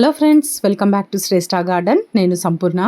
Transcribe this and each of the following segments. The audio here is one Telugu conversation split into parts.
Hello friends welcome back to Shreshta garden. నేను సంపూర్ణ.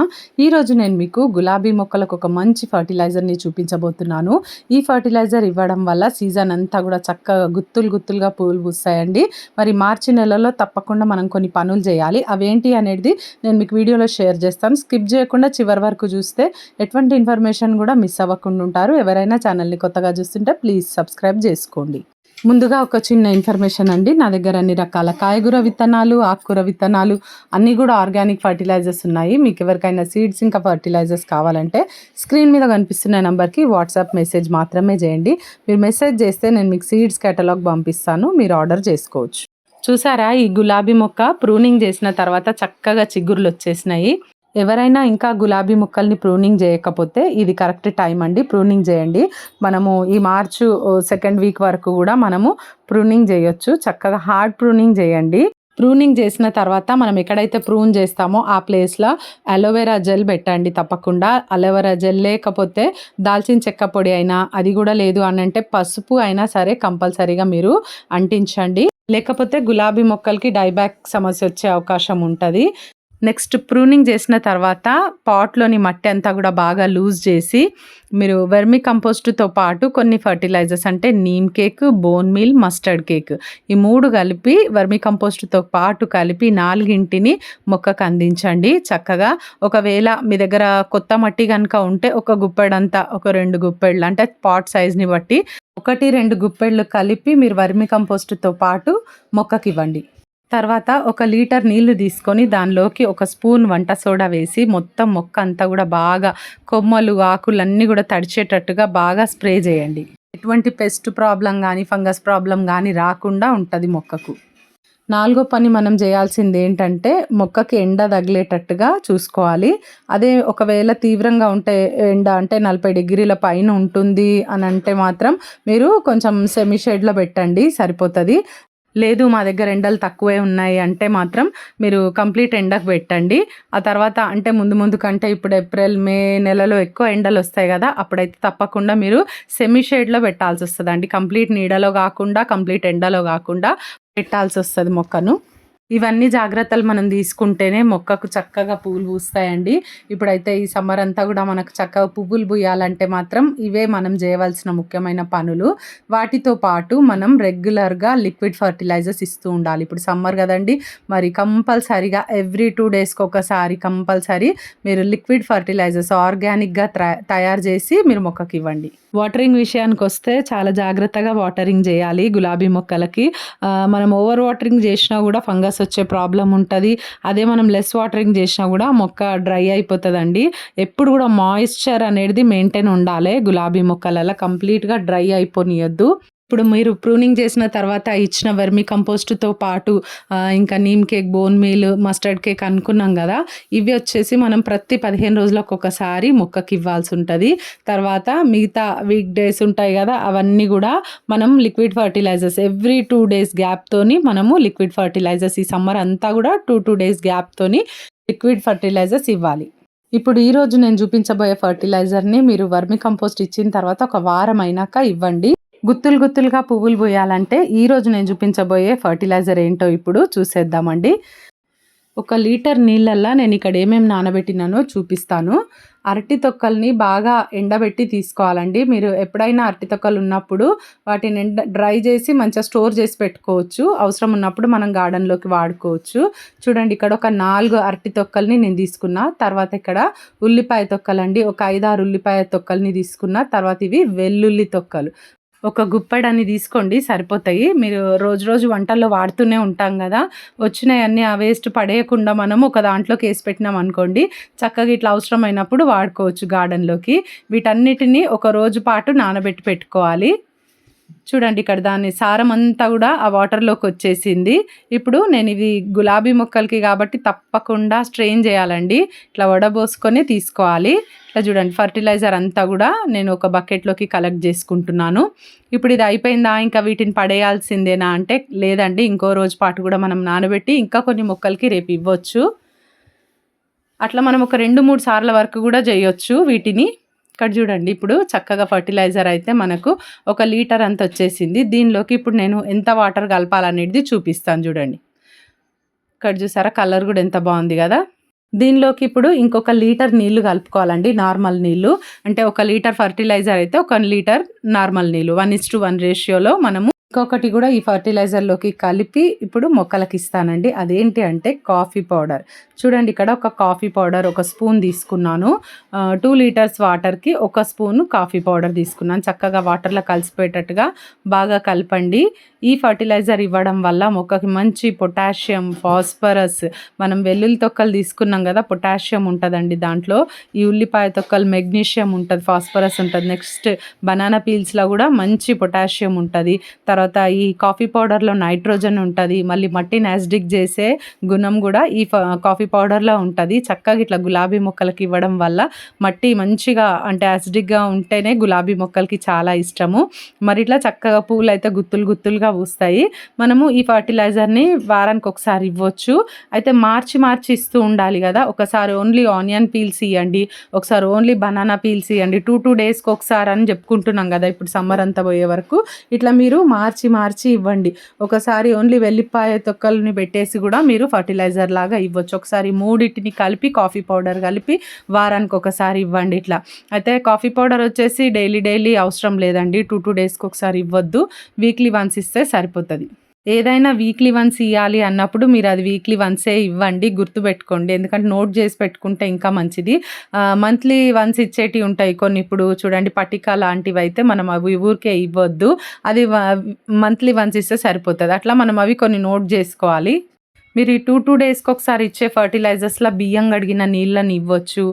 ఈరోజు నేను మీకు గులాబీ మొక్కలకు ఒక మంచి ఫర్టిలైజర్ని చూపించబోతున్నాను. ఈ ఫర్టిలైజర్ ఇవ్వడం వల్ల సీజన్ అంతా కూడా చక్కగా గుత్తులు గుత్తులుగా పూలు పూస్తాయండి. మరి మార్చి నెలలో తప్పకుండా మనం కొన్ని పనులు చేయాలి. అవేంటి అనేది నేను మీకు వీడియోలో షేర్ చేస్తాను. స్కిప్ చేయకుండా చివరి వరకు చూస్తే ఎటువంటి ఇన్ఫర్మేషన్ కూడా మిస్ అవ్వకుండా ఉంటారు. ఎవరైనా ఛానల్ని కొత్తగా చూస్తుంటే ప్లీజ్ సబ్స్క్రైబ్ చేసుకోండి. ముందుగా ఒక చిన్న ఇన్ఫర్మేషన్ అండి. నా దగ్గర అన్ని రకాల కాయగూర విత్తనాలు ఆకుకూర విత్తనాలు అన్నీ కూడా ఆర్గానిక్ ఫర్టిలైజర్స్ ఉన్నాయి. మీకు ఎవరికైనా సీడ్స్ ఇంకా ఫర్టిలైజర్స్ కావాలంటే స్క్రీన్ మీద కనిపిస్తున్న నెంబర్కి వాట్సాప్ మెసేజ్ మాత్రమే చేయండి. మీరు మెసేజ్ చేస్తే నేను మీకు సీడ్స్ కేటలాగ్ పంపిస్తాను. మీరు ఆర్డర్ చేసుకోవచ్చు. చూసారా? ఈ గులాబీ మొక్క ప్రూనింగ్ చేసిన తర్వాత చక్కగా చిగురులు వచ్చేసినాయి. ఎవరైనా ఇంకా గులాబీ ముక్కల్ని ప్రూనింగ్ చేయకపోతే ఇది కరెక్ట్ టైం అండి ప్రూనింగ్ చేయండి. మనము ఈ మార్చు సెకండ్ వీక్ వరకు కూడా మనము ప్రూనింగ్ చేయొచ్చు. చక్కగా హార్డ్ ప్రూనింగ్ చేయండి. ప్రూనింగ్ చేసిన తర్వాత మనం ఎక్కడైతే ప్రూన్ చేస్తామో ఆ ప్లేస్లో అలోవెరా జెల్ పెట్టండి తప్పకుండా. అలోవెరా జెల్ లేకపోతే దాల్చిన చెక్క పొడి అయినా అది కూడా లేదు అని అంటే పసుపు అయినా సరే కంపల్సరీగా మీరు అంటించండి. లేకపోతే గులాబీ మొక్కలకి డైబ్యాక్ సమస్య వచ్చే అవకాశం ఉంటుంది. నెక్స్ట్ ప్రూనింగ్ చేసిన తర్వాత పాట్లోని మట్టి అంతా కూడా బాగా లూజ్ చేసి మీరు వెర్మి కంపోస్ట్తో పాటు కొన్ని ఫర్టిలైజర్స్ అంటే neem cake bone meal mustard cake ఈ మూడు కలిపి వెర్మి కంపోస్ట్తో పాటు కలిపి నాలుగింటిని మొక్కకు అందించండి. చక్కగా ఒకవేళ మీ దగ్గర కొత్త మట్టి కనుక ఉంటే ఒక గుప్పెడంతా ఒక రెండు గుప్పెళ్ళు అంటే పాట్ సైజ్ని బట్టి ఒకటి రెండు గుప్పెళ్ళు కలిపి మీరు వర్మి కంపోస్ట్తో పాటు మొక్కకి ఇవ్వండి తర్వాత ఒక లీటర్ నీళ్ళు తీసుకొని దానిలోకి ఒక స్పూన్ వంట సోడా వేసి మొత్తం మొక్క అంతా కూడా బాగా కొమ్మలు ఆకులన్నీ కూడా తడిచేటట్టుగా బాగా స్ప్రే చేయండి. ఎటువంటి పెస్ట్ ప్రాబ్లం కానీ ఫంగస్ ప్రాబ్లం కానీ రాకుండా ఉంటుంది మొక్కకు. నాలుగో పని మనం చేయాల్సింది ఏంటంటే మొక్కకి ఎండ తగిలేటట్టుగా చూసుకోవాలి. అదే ఒకవేళ తీవ్రంగా ఉంటే ఎండ అంటే నలభై డిగ్రీల పైన ఉంటుంది అని అంటే మాత్రం మీరు కొంచెం సెమీ షేడ్లో పెట్టండి సరిపోతుంది. లేదు మా దగ్గర ఎండలు తక్కువే ఉన్నాయి అంటే మాత్రం మీరు కంప్లీట్ ఎండకు పెట్టండి. ఆ తర్వాత అంటే ముందు ముందు కంటే ఇప్పుడు ఏప్రిల్ మే నెలలో ఎక్కువ ఎండలు వస్తాయి కదా అప్పుడైతే తప్పకుండా మీరు సెమీ షేడ్లో పెట్టాల్సి వస్తుంది కంప్లీట్ నీడలో కాకుండా కంప్లీట్ ఎండలో కాకుండా పెట్టాల్సి వస్తుంది మొక్కను. ఇవన్నీ జాగ్రత్తలు మనం తీసుకుంటేనే మొక్కకు చక్కగా పువ్వులు పూస్తాయండి. ఇప్పుడైతే ఈ సమ్మర్ అంతా కూడా మనకు చక్కగా పువ్వులు పూయాలంటే మాత్రం ఇవే మనం చేయవలసిన ముఖ్యమైన పనులు. వాటితో పాటు మనం రెగ్యులర్గా లిక్విడ్ ఫర్టిలైజర్స్ ఇస్తూ ఉండాలి. ఇప్పుడు సమ్మర్ కదండి మరి కంపల్సరీగా ఎవ్రీ టూ డేస్కి ఒకసారి కంపల్సరీ మీరు లిక్విడ్ ఫర్టిలైజర్స్ ఆర్గానిక్గా తయారు చేసి మీరు మొక్కకి ఇవ్వండి. వాటరింగ్ విషయానికి వస్తే చాలా జాగ్రత్తగా వాటరింగ్ చేయాలి గులాబీ మొక్కలకి. మనం ఓవర్ వాటరింగ్ చేసినా కూడా ఫంగస్ వచ్చే ప్రాబ్లం ఉంటుంది. అదే మనం లెస్ వాటరింగ్ చేసినా కూడా మొక్క డ్రై అయిపోతుందండి. ఎప్పుడు కూడా మాయిశ్చర్ అనేది మెయింటైన్ ఉండాలి. గులాబీ మొక్కలలో కంప్లీట్గా డ్రై అయిపోనియద్దు. ఇప్పుడు మీరు ప్రూనింగ్ చేసిన తర్వాత ఇచ్చిన వెర్మి కంపోస్ట్తో పాటు ఇంకా neem cake bone meal mustard cake అనుకున్నాం కదా ఇవి వచ్చేసి మనం ప్రతి పదిహేను రోజులకు ఒకసారి మొక్కకి ఇవ్వాల్సి ఉంటుంది. తర్వాత మిగతా వీక్ డేస్ ఉంటాయి కదా అవన్నీ కూడా మనం liquid fertilisers every two days గ్యాప్తోని మనము లిక్విడ్ ఫర్టిలైజర్స్ ఈ సమ్మర్ అంతా కూడా టూ టూ డేస్ గ్యాప్తోని లిక్విడ్ ఫర్టిలైజర్స్ ఇవ్వాలి. ఇప్పుడు ఈరోజు నేను చూపించబోయే ఫర్టిలైజర్ని మీరు వర్మి కంపోస్ట్ ఇచ్చిన తర్వాత ఒక వారం అయినాక ఇవ్వండి. గుత్తులు గుత్తులుగా పువ్వులు పోయాలంటే ఈరోజు నేను చూపించబోయే ఫర్టిలైజర్ ఏంటో ఇప్పుడు చూసేద్దామండి. ఒక లీటర్ నీళ్ళల్లో నేను ఇక్కడ ఏమేమి నానబెట్టినానో చూపిస్తాను. అరటి తొక్కల్ని బాగా ఎండబెట్టి తీసుకోవాలండి. మీరు ఎప్పుడైనా అరటి తొక్కలు ఉన్నప్పుడు వాటిని ఎండ డ్రై చేసి మంచిగా స్టోర్ చేసి పెట్టుకోవచ్చు. అవసరం ఉన్నప్పుడు మనం గార్డెన్లోకి వాడుకోవచ్చు. చూడండి ఇక్కడ ఒక నాలుగు అరటి తొక్కల్ని నేను తీసుకున్నా. తర్వాత ఇక్కడ ఉల్లిపాయ తొక్కలండి. ఒక ఐదారు ఉల్లిపాయ తొక్కల్ని తీసుకున్న. తర్వాత ఇవి వెల్లుల్లి తొక్కలు. ఒక గుప్పెడని తీసుకోండి సరిపోతాయి. మీరు రోజు రోజు వంటల్లో వాడుతూనే ఉంటాం కదా. వచ్చినాయన్నీ ఆ వేస్ట్ పడేయకుండా మనం ఒక దాంట్లోకి వేసి పెట్టినాం అనుకోండి చక్కగా ఇట్లా అవసరమైనప్పుడు వాడుకోవచ్చు గార్డెన్లోకి. వీటన్నిటిని ఒక రోజు పాటు నానబెట్టి పెట్టుకోవాలి. చూడండి ఇక్కడ దాని సారం అంతా కూడా ఆ వాటర్లోకి వచ్చేసింది. ఇప్పుడు నేను ఇవి గులాబీ మొక్కలకి కాబట్టి తప్పకుండా స్ట్రెయిన్ చేయాలండి. ఇట్లా వడబోసుకొని తీసుకోవాలి. ఇట్లా చూడండి ఫర్టిలైజర్ అంతా కూడా నేను ఒక బకెట్లోకి కలెక్ట్ చేసుకుంటున్నాను. ఇప్పుడు ఇది అయిపోయిందా? ఇంకా వీటిని పడేయాల్సిందేనా అంటే లేదండి. ఇంకో రోజు పాటు కూడా మనం నానబెట్టి ఇంకా కొన్ని మొక్కలకి రేపు ఇవ్వచ్చు. అట్లా మనం ఒక రెండు మూడు సార్ల వరకు కూడా చేయొచ్చు వీటిని. ఇక్కడ చూడండి ఇప్పుడు చక్కగా ఫర్టిలైజర్ అయితే మనకు ఒక లీటర్ అంత వచ్చేసింది. దీనిలోకి ఇప్పుడు నేను ఎంత వాటర్ కలపాలనేది చూపిస్తాను చూడండి. ఇక్కడ చూసారా కలర్ కూడా ఎంత బాగుంది కదా. దీనిలోకి ఇప్పుడు ఇంకొక లీటర్ నీళ్ళు కలుపుకోవాలండి నార్మల్ నీళ్ళు. అంటే ఒక లీటర్ ఫర్టిలైజర్ అయితే ఒక లీటర్ నార్మల్ నీళ్ళు వన్ ఇస్ టు వన్ రేషియోలో మనము ఇంకొకటి కూడా ఈ ఫర్టిలైజర్లోకి కలిపి ఇప్పుడు మొక్కలకి ఇస్తానండి అదేంటి అంటే కాఫీ పౌడర్. చూడండి ఇక్కడ ఒక కాఫీ పౌడర్ ఒక స్పూన్ తీసుకున్నాను. టూ లీటర్స్ వాటర్కి ఒక స్పూన్ కాఫీ పౌడర్ తీసుకున్నాను. చక్కగా వాటర్లో కలిసిపోయేటట్టుగా బాగా కలపండి. ఈ ఫర్టిలైజర్ ఇవ్వడం వల్ల మొక్కకి మంచి పొటాషియం ఫాస్ఫరస్ మనం వెల్లుల్లి తొక్కలు తీసుకున్నాం కదా పొటాషియం ఉంటుందండి దాంట్లో. ఈ ఉల్లిపాయ తొక్కలు మెగ్నీషియం ఉంటుంది ఫాస్ఫరస్ ఉంటుంది. నెక్స్ట్ బనానా పీల్స్లో కూడా మంచి పొటాషియం ఉంటుంది. తర్వాత ఈ కాఫీ పౌడర్లో నైట్రోజన్ ఉంటుంది మళ్ళీ మట్టిని యాసిడిక్ చేసే గుణం కూడా ఈ కాఫీ పౌడర్లో ఉంటుంది. చక్కగా ఇట్లా గులాబీ మొక్కలకి ఇవ్వడం వల్ల మట్టి మంచిగా అంటే యాసిడిక్గా ఉంటేనే గులాబీ మొక్కలకి చాలా ఇష్టము. మరి ఇట్లా చక్కగా పూలు అయితే గుత్తులు గుత్తులుగా పూస్తాయి. మనము ఈ ఫర్టిలైజర్ని వారానికి ఒకసారి ఇవ్వచ్చు. అయితే మార్చి మార్చి ఇస్తూ ఉండాలి కదా. ఒకసారి ఓన్లీ ఆనియన్ పీల్స్ ఇవ్వండి ఒకసారి ఓన్లీ బనానా పీల్స్ ఇవ్వండి టూ టూ డేస్కి ఒకసారి అని చెప్పుకుంటున్నాం కదా ఇప్పుడు సమ్మర్ అంతా పోయే వరకు. ఇట్లా మీరు మార్చి మార్చి మార్చి ఇవ్వండి. ఒకసారి ఓన్లీ వెల్లిపాయ తొక్కల్ని పెట్టేసి కూడా మీరు ఫర్టిలైజర్ లాగా ఇవ్వచ్చు. ఒకసారి మూడింటిని కలిపి కాఫీ పౌడర్ కలిపి వారానికి ఒకసారి ఇవ్వండి ఇట్లా. అయితే కాఫీ పౌడర్ వచ్చేసి డైలీ డైలీ అవసరం లేదండి. టూ టూ డేస్కి ఒకసారి ఇవ్వద్దు. వీక్లీ వన్స్ ఇస్తే సరిపోతుంది. ఏదైనా వీక్లీ వన్స్ ఇవ్వాలి అన్నప్పుడు మీరు అది వీక్లీ వన్సే ఇవ్వండి గుర్తుపెట్టుకోండి. ఎందుకంటే నోట్ చేసి పెట్టుకుంటే ఇంకా మంచిది. మంత్లీ వన్స్ ఇచ్చేటివి ఉంటాయి కొన్ని. ఇప్పుడు చూడండి పటిక లాంటివి అయితే మనం అవి ఊరికే ఇవ్వద్దు. అది మంత్లీ వన్స్ ఇస్తే సరిపోతుంది. అట్లా మనం అవి కొన్ని నోట్ చేసుకోవాలి. మీరు ఈ టూ టూ డేస్కి ఒకసారి ఇచ్చే ఫర్టిలైజర్స్లో బియ్యం కడిగిన నీళ్ళని ఇవ్వచ్చు.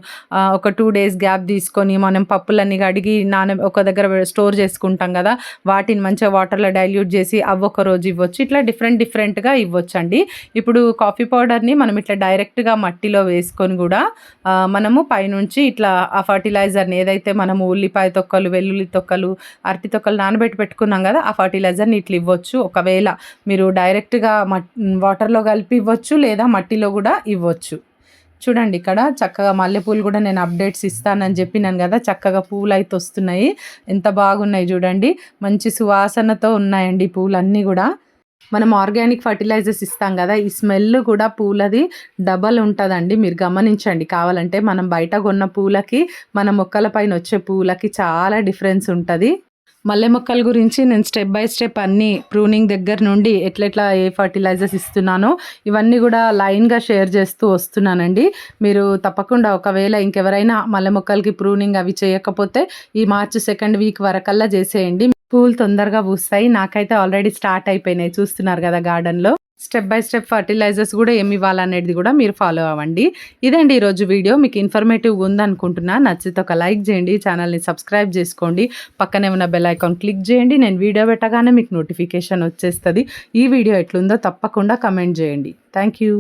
ఒక టూ డేస్ గ్యాప్ తీసుకొని మనం పప్పులన్నీ కడిగి నాన ఒక దగ్గర స్టోర్ చేసుకుంటాం కదా వాటిని మంచిగా వాటర్లో డైల్యూట్ చేసి అవి ఒక రోజు ఇవ్వచ్చు. ఇట్లా డిఫరెంట్ డిఫరెంట్గా ఇవ్వచ్చు అండి ఇప్పుడు కాఫీ పౌడర్ని మనం ఇట్లా డైరెక్ట్గా మట్టిలో వేసుకొని కూడా మనము పైనుంచి ఇట్లా ఆ ఫర్టిలైజర్ని ఏదైతే మనము ఉల్లిపాయ తొక్కలు వెల్లుల్లి తొక్కలు అరటి తొక్కలు నానబెట్టి పెట్టుకున్నాం కదా ఆ ఫర్టిలైజర్ని ఇట్లా ఇవ్వచ్చు. ఒకవేళ మీరు డైరెక్ట్గా వాటర్లో కలిపి కలిపి ఇవ్వచ్చు లేదా మట్టిలో కూడా ఇవ్వచ్చు. చూడండి ఇక్కడ చక్కగా మల్లెపూలు కూడా నేను అప్డేట్స్ ఇస్తానని చెప్పినాను కదా చక్కగా పూలు అయితే వస్తున్నాయి. ఎంత బాగున్నాయి చూడండి. మంచి సువాసనతో ఉన్నాయండి పూలన్నీ కూడా. మనం ఆర్గానిక్ ఫర్టిలైజర్స్ ఇస్తాం కదా ఈ స్మెల్ కూడా పూలది డబల్ ఉంటుందండి. మీరు గమనించండి కావాలంటే మనం బయట కొన్న పూలకి మన మొక్కల పైన వచ్చే పూలకి చాలా డిఫరెన్స్ ఉంటుంది. మల్లె మొక్కల గురించి నేను స్టెప్ బై స్టెప్ అన్నీ ప్రూనింగ్ దగ్గర నుండి ఎట్లెట్లా ఏ ఫర్టిలైజర్స్ ఇస్తున్నానో ఇవన్నీ కూడా లైన్గా షేర్ చేస్తూ వస్తున్నానండి. మీరు తప్పకుండా ఒకవేళ ఇంకెవరైనా మల్లె మొక్కలకి ప్రూనింగ్ అవి చేయకపోతే ఈ మార్చ్ సెకండ్ వీక్ వరకల్లా చేసేయండి. పూలు తొందరగా పూస్తాయి. నాకైతే ఆల్రెడీ స్టార్ట్ అయిపోయినాయి. చూస్తున్నారు కదా గార్డెన్లో. స్టెప్ బై స్టెప్ ఫర్టిలైజర్స్ కూడా ఏమి ఇవ్వాలనేది కూడా మీరు ఫాలో అవ్వండి. ఇదండి ఈరోజు వీడియో. మీకు ఇన్ఫర్మేటివ్ ఉందనుకుంటున్నా నచ్చితే ఒక లైక్ చేయండి ఛానల్ని సబ్స్క్రైబ్ చేసుకోండి. పక్కనే ఉన్న బెల్ ఐకాన్ క్లిక్ చేయండి. నేను వీడియో పెట్టగానే మీకు నోటిఫికేషన్ వచ్చేస్తుంది. ఈ వీడియో ఎట్లుందో తప్పకుండా కమెంట్ చేయండి. Thank you.